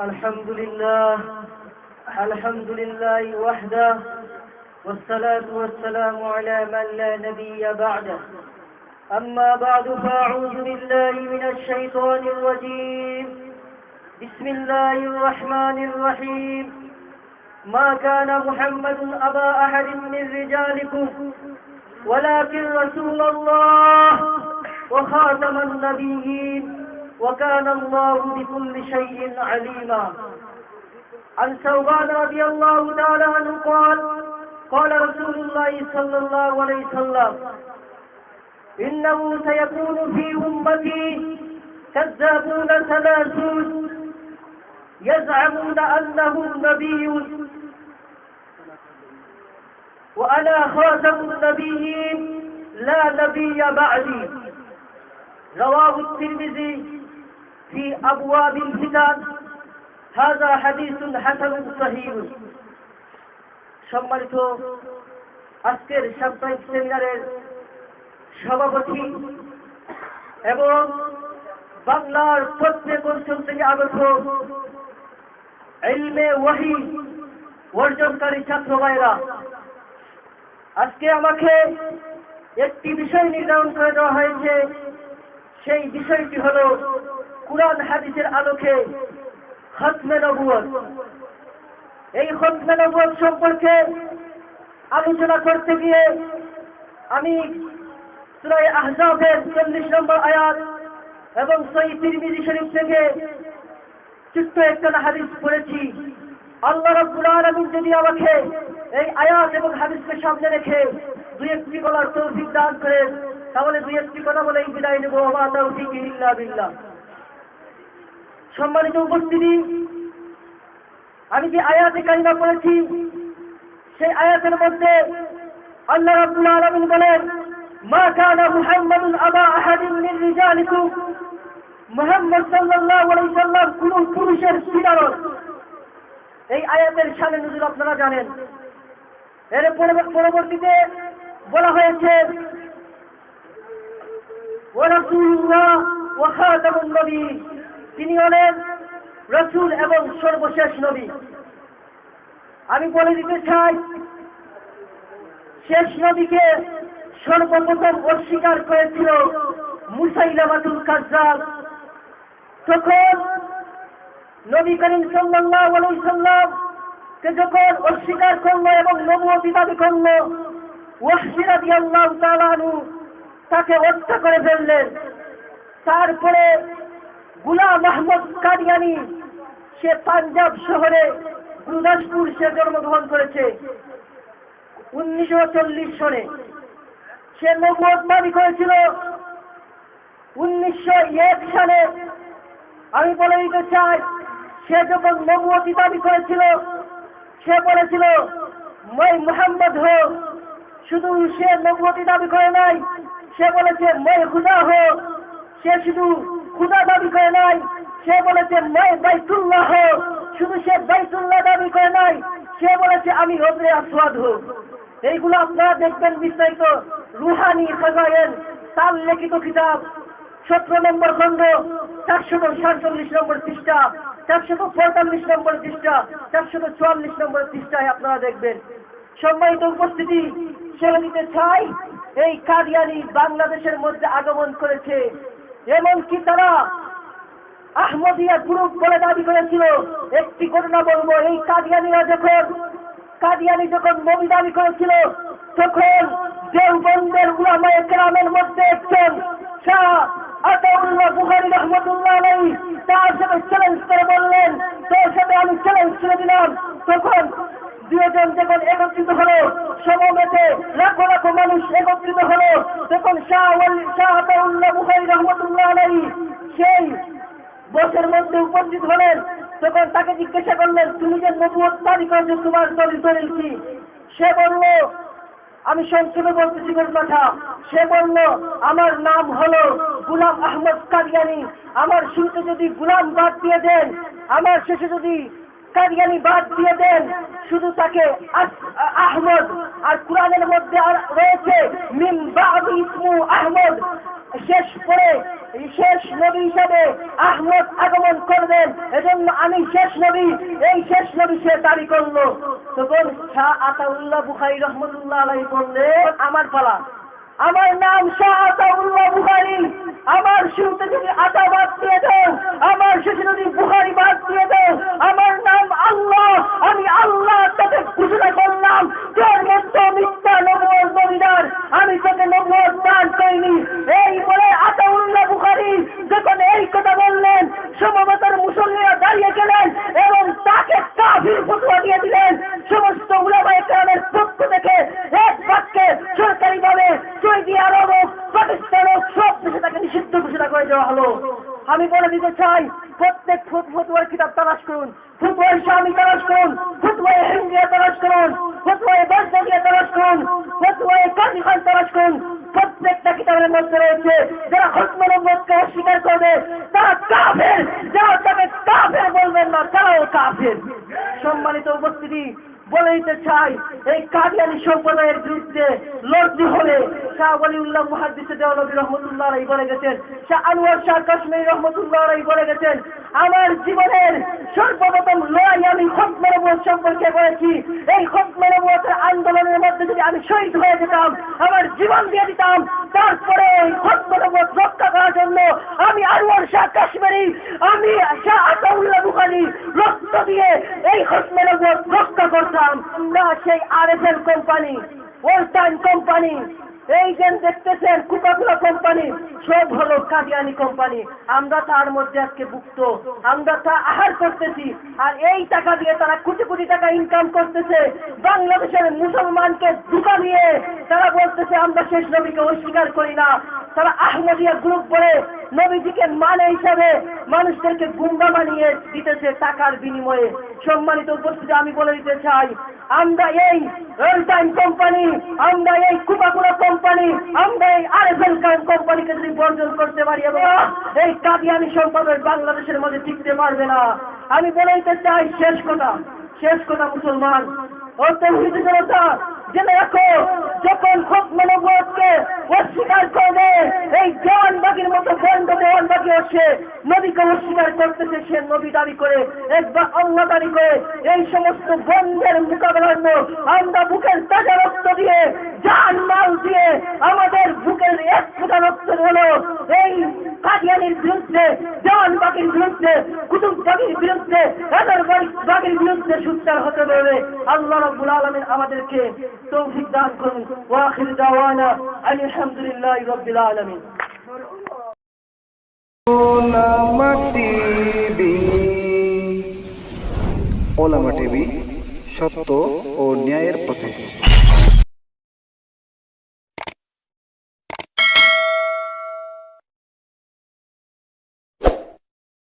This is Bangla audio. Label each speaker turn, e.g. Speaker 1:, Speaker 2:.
Speaker 1: الحمد لله الحمد لله وحده والصلاة والسلام على من لا نبي بعده. أما بعد فأعوذ بالله من الشيطان الرجيم. بسم الله الرحمن الرحيم. ما كان محمد أبا أحد من رجالكم ولكن رسول الله وخاتم النبيين وكان الله بكل شيء عليما. عن ثوبان رضي الله تعالى عنه قال قال رسول الله صلى الله عليه وسلم إنه سيكون في أمتي كذابون ثلاثون يزعمون أنهم نبي وأنا خاتم النبيين لا نبي بعدي رواه الترمذي في أبواب الفتن هذا حديث حسن صحيح সম্মানিত আজকের সাপ্তাহিক সেমিনারের সভাপতি এবং বাংলার প্রত্যেক অঞ্চল থেকে আগত এলমে ওয়াহি অর্জনকারী ছাত্র ভাইরা আজকে আমাকে একটি বিষয় নির্ধারণ করে দেওয়া হয়েছে। সেই বিষয়টি হল কুরআন হাদিসের আলোকে খতমে নবুয়ত। এই খতমে নবুয়ত সম্পর্কে আলোচনা করতে গিয়ে আমি সুরাই আহজাবের চল্লিশ নম্বর আয়াত এবং সই তিরমিজি শরীফ থেকে ছোট্ট একটা হাদিস পড়েছি। আল্লাহ রব্বুল আলামিন যদি আমাকে এই আয়াত এবং হাদিসকে সামনে রেখে দুই একটি বলার তৌফিক দান করেন, তাহলে দুই একটি কথা বলে বিদায় নেব। আমার তৌফিক ইল্লা বিল্লাহ। সম্মানিত উপস্থিতি, আমি যে আয়াতে কালিমা পড়েছি, সেই আয়াতের মধ্যে আল্লাহ রাব্বুল আলামিন বলেন মা কানা মুহাম্মাদুন আবা আহাদিন মিন রিজালিকুম। মুহাম্মদ সাল্লাল্লাহু আলাইহি সাল্লাম কোন পুরুষের সিনারত এই আয়াতের শানে নজর আপনারা জানেন। এর পরব- পরবর্তীতে বলা হয়েছে তিনি হলেন রসুল এবং সর্বশেষ নবী। আমি বলে দিতে চাই, শেষ নবীকে সর্বপ্রথম অস্বীকার করেছিল মুসাইলামাতুল কাজ্জাব। তখন নবী করিম আলাইহি সাল্লাম কে যখন অস্বীকার করল এবং নবুয়তি দাবি করল ওয়াহশী রাদিয়াল্লাহু তাআলা আনহু তাকে হত্যা করে ফেললেন। তারপরে গুলাম আহমদ কাদিয়ানি, সে পাঞ্জাব শহরে গুরুদাসপুর সে জন্মগ্রহণ করেছে। উনিশশো চল্লিশ সনে সে নবুয়ত দাবি করেছিল। উনিশশো এক সালে। আমি বলে দিতে চাই, সে যখন নবুয়তি দাবি করেছিল, সে বলেছিল, মই মোহাম্মদ হো শুধু সে নবুয়তি দাবি করে নাই, সে বলেছে, মই খুদা হো সে শুধু খুদা দাবি করে নাই, সে বলেছে, মই বাইতুল্লাহ হো শুধু সে বাইতুল্লাহ দাবি করে নাই, সে বলেছে, আমি হজরে আসওয়াদ হো এইগুলো আপনারা দেখবেন বিস্তারিত। রুহানি খাজায়েন তার লিখিত কিতাব, সতেরো নম্বর খণ্ড চারশত সাতচল্লিশ নম্বর পৃষ্ঠা চারশত পঁয়তাল্লিশ নম্বর পৃষ্ঠা চারশত চুয়াল্লিশ নম্বর পৃষ্ঠায় আপনারা দেখবেন। সম্মানিত উপস্থিতি ছেড়ে দিতে চাই, এই কাদিয়ানি বাংলাদেশের মধ্যে আগমন করেছে। এমনকি তারা আহমদিয়া গ্রুপ বলে দাবি করেছিল, একটি ঘটনা বলব, এই কাদিয়ানিরা যখন কাদিয়ানি যখন দাবি করেছিল, তখন দেওবন্দের উলামায়ে কেরামের মধ্যে একজন করে বললেন আমি দিলাম। তখন যখন একত্রিত হলো, সমবেতে মানুষ একত্রিত হলো, তখন শাহ সেই মধ্যে উপস্থিত হলেন। তখন তাকে জিজ্ঞাসা করলেন তুমি যে নবুয়ত দাবি করছ, তোমার দলিল দলিল কি? সে বলল, আমি সংক্ষেপে বলতেছি কোন কথা। সে বলল, আমার নাম হলো গুলাম আহমদ কাদিয়ানি আমার শুরুতে যদি গুলাম বাদ দিয়ে দেন, আমার শেষে যদি কাদিয়ানি বাদ দিয়ে দেন, শুধু তাকে আহমদ আর কোরআনের মধ্যে আর রয়েছে মিম ইসমু আহমদ। শেষ এই শেষ নবী হিসাবে আহমদ আগমন করবেন। এজন্য আমি শেষ নবী এই শেষ নবী সে দাবি করল। তখন শাহ আতাউল্লাহ বুখারি রহমতুল্লাহ আলাই বললেন, আমার পালা। আমার নাম শাহ আতাউল্লাহ বুখারি। আমার শুরুতে যদি আতা বাদ দিয়ে দাও। আমার শেষে যদি বুখারি বাদ দিয়ে দাও। আমার নাম আল্লাহ তাকে ঘোষণা করলাম তোর মতো মিথ্যা নবুয় নবীদার আমি তোকে নবুয় দান করিনি এই বলে আতাউল্লাহ বুখারি যখন এই কথা বললেন সমবেতার মুসল্লিরা দাঁড়িয়ে গেলেন এবং তাকে কাফির ফতুয়া দিয়ে দিলেন সমস্ত উলামায়ে কেরামের পক্ষ থেকে এক বাক্যে সরকারিভাবে সৌদি আরব হোক, পাকিস্তান হোক, সব দেশে তাকে নিষিদ্ধ ঘোষণা করে দেওয়া হলো আমি চাই প্রত্যেক ফত- ফতুয়ার কিতাব তালাশ করুন ফতুয়ার স্বামী তালাশ করুন ফতুয়ায় হিন্দিয়া তালাশ করুন ফতুয়ায় বাজদাদিয়া তালাশ করুন ফতুয়ায় কাজী খান তালাশ করুন, প্রত্যেকটা কিতাবের মধ্যে রয়েছে যারা হকমান নম্বরকে অস্বীকার করবে, তারা কাফের, যারা তাকে কাফের বলবেন না, তারাও কাফের। সম্মানিত উপস্থিতি বলে দিতে চাই, এই কাদিয়ানি সম্প্রদায়ের বিরুদ্ধে লড়তে হলে শাহ মুহাদ্দিসে দেওয়ানবী রহমতুল্লাহ বলে গেছেন, শাহ আনোয়ার শাহ কাশ্মীর রহমতুল্লাহ বলে গেছেন, আমার জীবনের সর্বপ্রথম লড়াই আমি খতমের সম্পর্কে করেছি। এই খতমের আন্দোলনের মধ্যে যদি আমি শহীদ হয়ে যেতাম, আমার জীবন দিয়ে দিতাম, তারপরে এই খতমের রক্ষা করার জন্য আমি আনোয়ার শাহ কাশ্মীরি, আমি শাহ আতাউল্লাহ বুখারি রক্ত দিয়ে এই খতমের রক্ষা করতাম। আমরা সেই এল কোম্পানি ওয়েস্টার্ন কোম্পানি এই যে দেখতেছেন কুকাকুলা কোম্পানি, সব হলো কাদিয়ানি কোম্পানি। আমরা তার মধ্যে আজকে ভুক্ত। আমরা তা আহার করতেছি। আর এই টাকা দিয়ে তারা কোটি কোটি টাকা ইনকাম করতেছে। বাংলাদেশের মুসলমানকে ধোকা দিয়ে তারা বলতেছে, আমরা শেষ নবীকে অস্বীকার করি না। তারা আহমদিয়া গ্রুপ বলে নবীজিকে মানে হিসাবে মানুষদেরকে গুন্ডা বানিয়ে দিতেছে টাকার বিনিময়ে। সম্মানিত উপস্থিতি আমি বলে দিতে চাই, আমরা এই ওয়েলটাইম কোম্পানি আমরা এই কুপাকুলা কোম্পানি আমরা এই আরএফএল কোম্পানিকে যদি বর্জন করতে পারি এবং এই কাদিয়ানি সম্পদের বাংলাদেশের মধ্যে টিকতে পারবে না। আমি বলে দিতে চাই, শেষ কথা শেষ কথা মুসলমান ও জনতা, জেনে রাখো যখন খুব মনোবোধকে অস্বীকার করবে এই দেওয়ানবাগির মতো বন্ধ দেওয়ানবাগি হচ্ছে নবীকে অস্বীকার করতেছে, সে নবী দাবি করে, একবার আল্লাহ দাবি করে, এই সমস্ত বন্ধের মোকাবেলার আমরা বুকের তাজা রক্ত দিয়ে জান মাল দিয়ে আমাদের বুকের এক ফোটা রক্ত হলো, এই কাদিয়ানির বিরুদ্ধে দেওয়ানবাগির বিরুদ্ধে কুতুববাগির বিরুদ্ধে, হাজার বাগির বিরুদ্ধে সুচার হতে হবে আল্লাহ রব্বুল আলমিন আমাদেরকে তৌফিক দান করুন। ওয়াখির দাওয়ানা আলহামদুলিল্লাহ রব্বিল আলমিন।
Speaker 2: ওলামা টিভি, সত্য ও ন্যায়ের পথে।